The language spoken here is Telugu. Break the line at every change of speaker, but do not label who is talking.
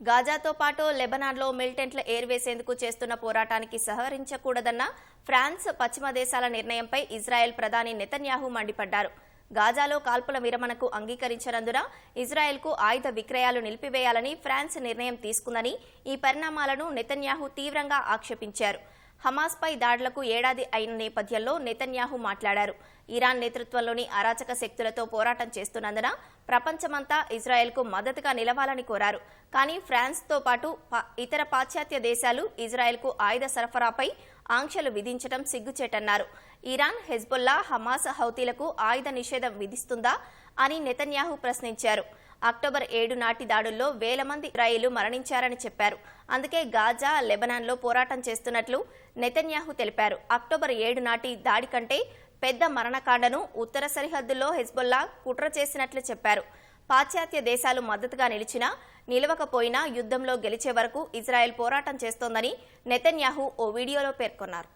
గాజాతో పాటు లెబనాన్లో మిలిటెంట్లు ఏర్వేసేందుకు చేస్తున్న పోరాటానికి సహకరించకూడదన్న ఫ్రాన్స్ పశ్చిమ దేశాల నిర్ణయంపై ఇజ్రాయెల్ ప్రధాని నెతన్యాహు మండిపడ్డారు. గాజాలో కాల్పుల విరమణకు అంగీకరించనందున ఇజ్రాయెల్కు ఆయుధ విక్రయాలు నిలిపివేయాలని ఫ్రాన్స్ నిర్ణయం తీసుకుందని ఈ పరిణామాలను నెతన్యాహు తీవ్రంగా ఆక్షేపించారు. హమాస్పై దాడులకు ఏడాది అయిన నేపథ్యంలో నెతన్యాహు మాట్లాడారు. ఇరాన్ నేతృత్వంలోని అరాచక శక్తులతో పోరాటం చేస్తున్నందున ప్రపంచమంతా ఇజ్రాయెల్కు మద్దతుగా నిలవాలని కోరారు. కానీ ఫ్రాన్స్తో పాటు ఇతర పాశ్చాత్య దేశాలు ఇజ్రాయెల్కు ఆయుధ సరఫరాపై ఆంక్షలు విధించడం సిగ్గుచేటన్నారు. ఇరాన్ హెజ్బుల్లా హమాస్ హౌతీలకు ఆయుధ నిషేధం విధిస్తుందా అని నెతన్యాహు ప్రశ్నించారు. అక్టోబర్ ఏడు నాటి దాడుల్లో వేల మంది ఇజ్రాయిలు మరణించారని చెప్పారు. అందుకే గాజా లెబనాన్లో పోరాటం చేస్తున్నట్లు నెతన్యాహు తెలిపారు. అక్టోబర్ ఏడు నాటి దాడి కంటే పెద్ద మరణకాండను ఉత్తర సరిహద్దుల్లో హెజ్బుల్లా కుట్ర చేసినట్లు చెప్పారు. పాశ్చాత్య దేశాలు మద్దతుగా నిలిచినా నిలవకపోయినా యుద్ధంలో గెలిచే వరకు ఇజ్రాయెల్ పోరాటం చేస్తోందని నెతన్యాహు ఓ వీడియోలో పేర్కొన్నారు.